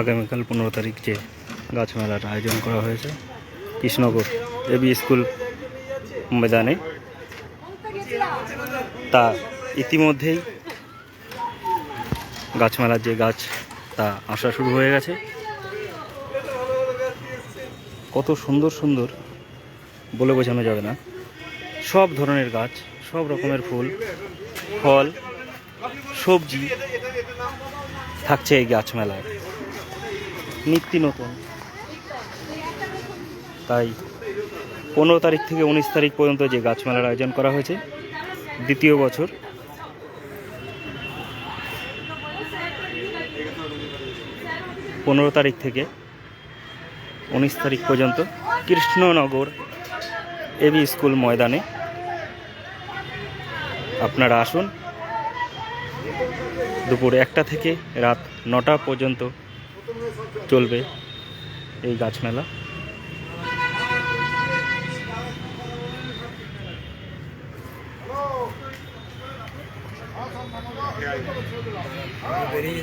আগামীকাল পনেরো তারিখ যে গাছ মেলার আয়োজন করা হয়েছে। কৃষ্ণনগর এবি স্কুল ময়দানে। তা ইতিমধ্যেই গাছমেলার যে গাছ, তা আসা শুরু হয়ে গেছে। কত সুন্দর সুন্দর বলে বোঝানো যাবে না। সব ধরনের গাছ, সব রকমের ফুল, ফল, সবজি থাকছে এই গাছ মেলায়। নিত্য নতুন। তাই পনেরো তারিখ থেকে উনিশ তারিখ পর্যন্ত যে গাছ মেলার আয়োজন করা হয়েছে, দ্বিতীয় বছর। পনেরো তারিখ থেকে উনিশ তারিখ পর্যন্ত কৃষ্ণনগর এবি স্কুল ময়দানে আপনারা আসুন। দুপুর একটা থেকে রাত নটা পর্যন্ত চলবে এই গাছ মেলা। বেরিয়ে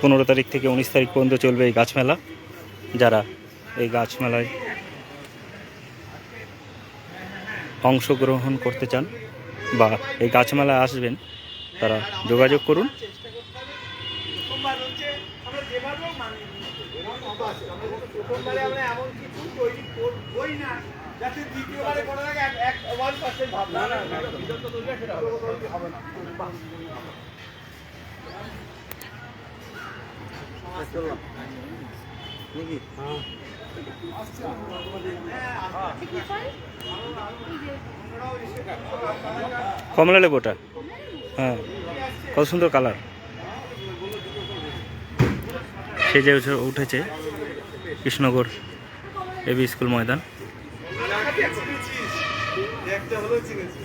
পনেরো তারিখ থেকে উনিশ তারিখ পর্যন্ত চলবে এই গাছ মেলা। যারা এই গাছ মেলায় অংশগ্রহণ করতে চান বা এই গাছ মেলায় আসবেন, তারা যোগাযোগ করুন। কমলা লেবুটা? হ্যাঁ। কত সুন্দর কালার। সেজে উঠে- উঠেছে কৃষ্ণনগর এবি স্কুল ময়দান। একটা চিনেছি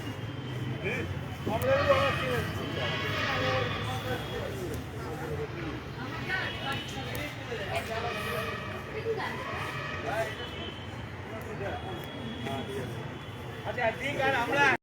અચ્છા ઠીક હમણાં